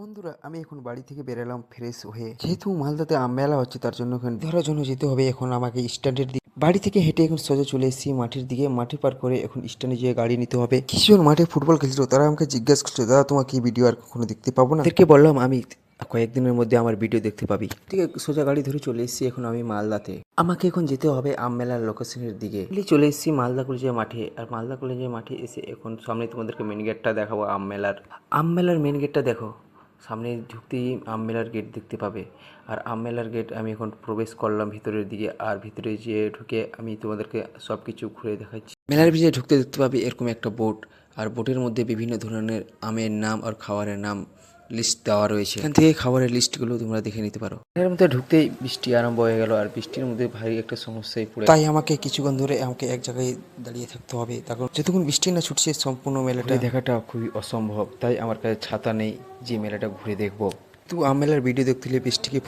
বন্ধুরা, আমি এখন বাড়ি থেকে বেরালাম ফ্রেশ হয়ে। যেহেতু মালদাতে আম মেলা হচ্ছে, তার জন্য এখন ধরার জন্য যেতে হবে। এখন আমাকে স্ট্যান্ডের দিকে বাড়ি থেকে হেঁটে এখন সোজা চলে এসেছি মাঠের দিকে। মাঠে পার করে এখন স্ট্যান্ডে যেয়ে গাড়ি নিতে হবে। কিছুজন মাঠে ফুটবল খেলছিল, তারা আমাকে জিজ্ঞাসা করছিল, দাদা তোমাকে এই ভিডিও আর কখনো দেখতে পাবো না? তাদেরকে বললাম, আমি কয়েকদিনের মধ্যে আমার ভিডিও দেখতে পাবি। ঠিক আছে সোজা গাড়ি ধরে চলে এসেছি এখন আমি মালদাতে। আমাকে এখন যেতে হবে আম মেলার লোকেশনের দিকে। চলে এসেছি মালদা কলেজের মাঠে। আর মালদা কলেজের মাঠে এসে এখন সামনে তোমাদেরকে মেন গেটটা দেখাবো আম মেলার। আম মেলার মেন গেটটা দেখো। সামনে ঢুকতেই আম মেলার গেট দেখতে পাবে। আর আম মেলার গেট আমি এখন প্রবেশ করলাম ভিতরের দিকে, আর ভিতরে যেয়ে ঢুকে আমি তোমাদেরকে সব কিছু ঘুরে দেখাচ্ছি। মেলার ভিতরে ঢুকতে দেখতে পাবে এরকম একটা বোট আর বোটের মধ্যে বিভিন্ন ধরনের আমের নাম আর খাবারের নাম। লিস্ট দেওয়া রয়েছে। এখান থেকে খাবারের লিস্টগুলো তোমরা দেখে নিতে পারো। এর মধ্যে ঢুকতেই বৃষ্টি আরম্ভ হয়ে গেল আর বৃষ্টির মধ্যে ভারী একটা সমস্যায় পড়ে। তাই আমাকে কিছুক্ষণ ধরে আমাকে এক জায়গায় দাঁড়িয়ে থাকতে হবে। তারপর যতক্ষণ বৃষ্টি না ছুটছে সম্পূর্ণ মেলাটা দেখাটা খুবই অসম্ভব। তাই আমার কাছে ছাতা নেই যে মেলাটা ঘুরে দেখব। তো আমেলার ভিডিও দেখতে হলে বৃষ্টিকে